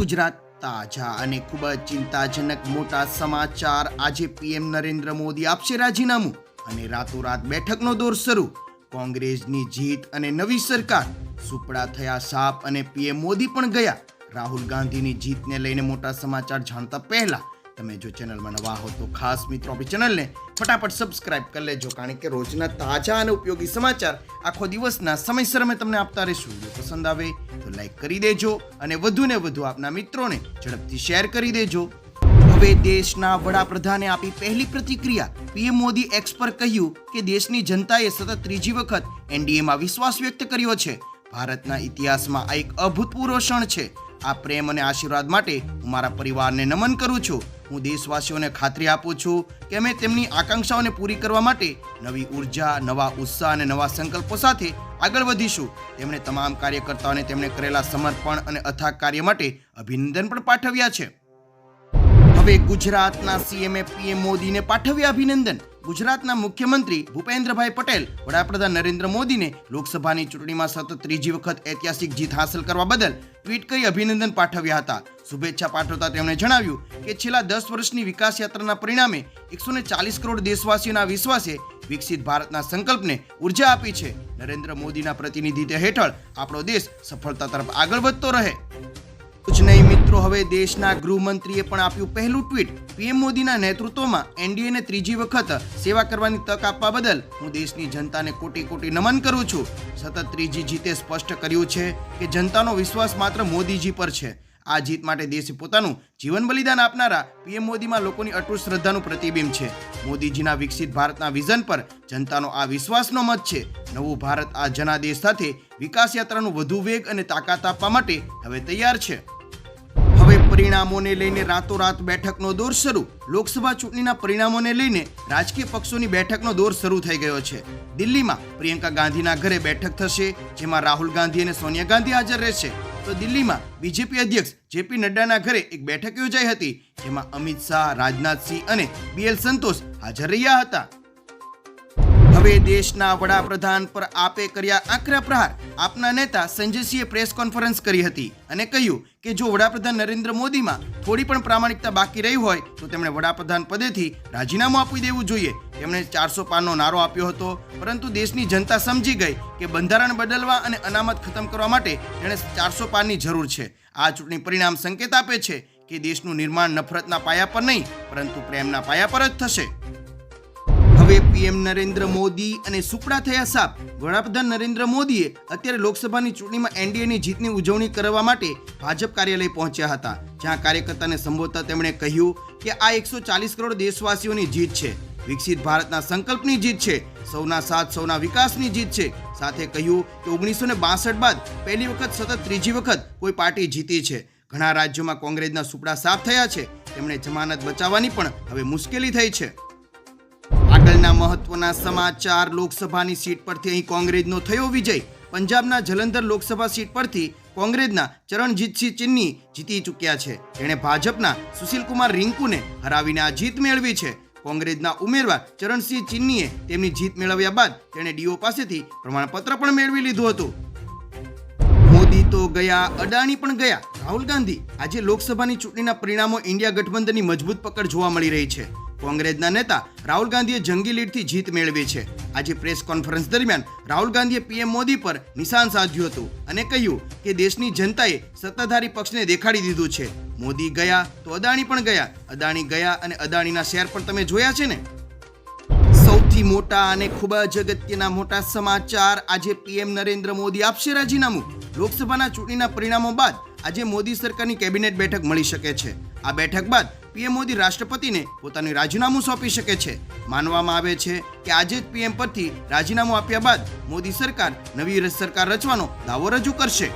ગુજરાત તાજા અને ખૂબ જ ચિંતાજનક મોટા સમાચાર આજે પીએમ નરેન્દ્ર મોદી આપશે રાજીનામું અને રાતોરાત બેઠકનો દોર શરૂ. કોંગ્રેસની જીત અને નવી સરકાર. સુપડા થયા સાપ અને પીએમ મોદી પણ ગયા. રાહુલ ગાંધીની જીતને લઈને મોટા સમાચાર જાણતા પહેલા તમે જો ચેનલમાં નવા હો તો ખાસ મિત્રો આપણી ચેનલને ફટાફટ સબસ્ક્રાઇબ કરી લેજો, કારણ કે રોજના તાજા અને ઉપયોગી સમાચાર આખો દિવસના સમયસર અમે તમને આપતા રહીશું. પસંદ આવે તો લાઈક કરી દેજો અને વધુને વધુ આપના મિત્રોને ઝડપથી શેર કરી દેજો. હવે દેશના વડાપ્રધાને આપી પહેલી પ્રતિક્રિયા. પીએમ મોદી એક્સ પર કહ્યું કે દેશની જનતાએ સતત ત્રીજી વખત એનડીએમાં વિશ્વાસ વ્યક્ત કર્યો છે. ભારતના ઇતિહાસમાં આ એક અભૂતપૂર્વ ક્ષણ છે. આ પ્રેમ અને આશીર્વાદ માટે હું મારા પરિવારને નમન કરું છું. હું દેશવાસીઓને ખાતરી આપું છું કે અમે તેમની આકાંક્ષાઓને પૂરી કરવા માટે નવી ઊર્જા, નવા ઉત્સાહ અને નવા સંકલ્પો સાથે આગળ વધીશું. તેમણે તમામ કાર્યકર્તાઓને તેમણે કરેલા સમર્પણ અને અથાગ કાર્ય માટે અભિનંદન પણ પાઠવ્યા છે. હવે ગુજરાતના સીએમએ પીએમ મોદીને પાઠવ્યા અભિનંદન. ગુજરાતના મુખ્યમંત્રી ભૂપેન્દ્રભાઈ પટેલ, વડાપ્રધાન નરેન્દ્ર મોદીને લોકસભાની ચૂંટણીમાં સતત ત્રીજી વખત ઐતિહાસિક જીત હાંસલ કરવા બદલ ટ્વીટ કરી અભિનંદન પાઠવ્યા હતા. શુભેચ્છા પાઠવતા તેમણે જણાવ્યું કે છેલ્લા દસ વર્ષની વિકાસ યાત્રાના પરિણામે એકસો ચાલીસ કરોડ દેશવાસીઓના વિશ્વાસે વિકસિત ભારતના સંકલ્પને ઊર્જા આપી છે. નરેન્દ્ર મોદીના પ્રતિનિધિત્વ હેઠળ આપણો દેશ સફળતા તરફ આગળ વધતો રહે. જ નહીં મિત્રો, હવે દેશના ગૃહમંત્રીએ પણ આપ્યું પહેલું ટ્વીટ. પીએમ મોદીના નેતૃત્વમાં એનડીએને ત્રીજી વખત સેવા કરવાની તક આપવા બદલ હું દેશની જનતાને કોટી કોટી નમન કરું છું. સતત ત્રીજી જીતે સ્પષ્ટ કર્યું છે કે જનતાનો વિશ્વાસ માત્ર મોદીજી પર છે. આ જીત માટે દેશે પોતાનું જીવન બલિદાન આપનારા પીએમ મોદીમાં લોકોની અટૂટ શ્રદ્ધાનું પ્રતિબિંબ છે. મોદીજીના વિકસિત ભારતના વિઝન પર જનતાનો આ વિશ્વાસનો મત છે. નવું ભારત આ જનાદેશ સાથે વિકાસ યાત્રાનું વધુ વેગ અને તાકાત આપવા માટે હવે તૈયાર છે. હવે પરિણામોને લઈને રાતોરાત બેઠકનો દોર શરૂ. લોકસભા ચૂંટણીના પરિણામોને લઈને રાજકીય પક્ષોની બેઠકનો દોર શરૂ થઈ ગયો છે. દિલ્હીમાં પ્રિયંકા ગાંધીના ઘરે બેઠક થશે, જેમાં રાહુલ ગાંધી અને સોનિયા ગાંધી હાજર રહેશે. તો દિલ્હીમાં બીજેપી અધ્યક્ષ જેપી નડ્ડાના ઘરે એક બેઠક યોજાઈ હતી, જેમાં અમિત શાહ રાજનાથસિંહ અને બીએલ સંતોષ હાજર રહ્યા હતા. હવે દેશના વડાપ્રધાન પર આપે કર્યા આકરા પ્રહાર. આપના નેતા સંજયસિંહે પ્રેસ કોન્ફરન્સ કરી હતી અને કહ્યું કે જો વડાપ્રધાન નરેન્દ્ર મોદીમાં થોડી પણ પ્રામાણિકતા બાકી રહી હોય, તો તેમણે વડાપ્રધાન પદેથી રાજીનામું આપી દેવું જોઈએ. તેમણે ચારસો પારનો નારો આપ્યો હતો. પરંતુ દેશની જનતા સમજી ગઈ કે બંધારણ બદલવા અને અનામત ખતમ કરવા માટે તેણે ચારસો પારની જરૂર છે. આ ચૂંટણી પરિણામ સંકેત આપે છે કે દેશનું નિર્માણ નફરતના પાયા પર નહીં, પરંતુ પ્રેમના પાયા પર જ થશે. હવે પીએમ નરેન્દ્ર મોદી અને સુપડા થયા સાપ. વડાપ્રધાન નરેન્દ્ર મોદીએ અત્યારે લોકસભાની ચૂંટણીમાં એનડીએની જીતની ઉજવણી કરવા માટે ભાજપ કાર્યાલય પહોંચ્યા હતા. જ્યાં કાર્યકર્તાને સંબોધતા તેમણે કહ્યું કે આ એકસો ચાલીસ કરોડ દેશવાસીઓની જીત છે. વિકસિત ભારતના સંકલ્પની જીત છે. સૌના સાથ, સૌના વિકાસની જીત છે. સાથે કહ્યું કે ઓગણીસો ને બાસઠ બાદ પહેલી વખત સતત ત્રીજી વખત કોઈ પાર્ટી જીતી છે. ઘણા રાજ્યોમાં કોંગ્રેસના સુપડા સાફ થયા છે. તેમણે જમાનત બચાવવાની પણ હવે મુશ્કેલી થઈ છે. આગળના મહત્વના સમાચાર, લોકસભાની સીટ પરથી અહીં કોંગ્રેસનો થયો વિજય. પંજાબના જલંધર લોકસભા સીટ પરથી કોંગ્રેસના ચરણજીતસિંહ ચિન્ની જીતી ચૂક્યા છે. તેણે ભાજપના સુશીલકુમાર રિંકુને હરાવીને આ જીત મેળવી છે. કોંગ્રેસના ઉમેદવાર ચરણસિંહ ચિન્નીએ તેમની જીત મેળવ્યા બાદ તેણે ડીઓ પાસેથી પ્રમાણપત્ર પણ મેળવી લીધું હતું. મોદી તો ગયા અડાણી પણ ગયા. રાહુલ ગાંધી આજે લોકસભાની ચૂંટણીના પરિણામો ઇન્ડિયા ગઠબંધનની મજબૂત પકડ જોવા મળી રહી છે. કોંગ્રેસના નેતા રાહુલ ગાંધીએ જંગી લીડથી જીત મેળવી છે. આજે પ્રેસ કોન્ફરન્સ દરમિયાન રાહુલ ગાંધીએ પીએમ મોદી પર નિશાન સાધ્યું હતું અને કહ્યું કે દેશની જનતાએ સત્તાધારી પક્ષને દેખાડી દીધું છે. મોદી ગયા તો અદાણી પણ ગયા. અદાણી ગયા અને અદાણીના શેર પણ તમે જોયા છે ને? સૌથી મોટા અને ખૂબ જ અગત્યના મોટા સમાચાર આજે પીએમ નરેન્દ્ર મોદી આપશે રાજીનામું. લોકસભાના ચૂંટણીના પરિણામો બાદ આજે મોદી સરકારની કેબિનેટ બેઠક મળી શકે છે. આ બેઠક બાદ પીએમ મોદી રાષ્ટ્રપતિને પોતાનું રાજીનામું સોંપી શકે છે. માનવામાં આવે છે કે આજે જ પીએમ પરથી રાજીનામું આપ્યા બાદ મોદી સરકાર, નવી સરકાર રચવાનો દાવો રજૂ કરશે.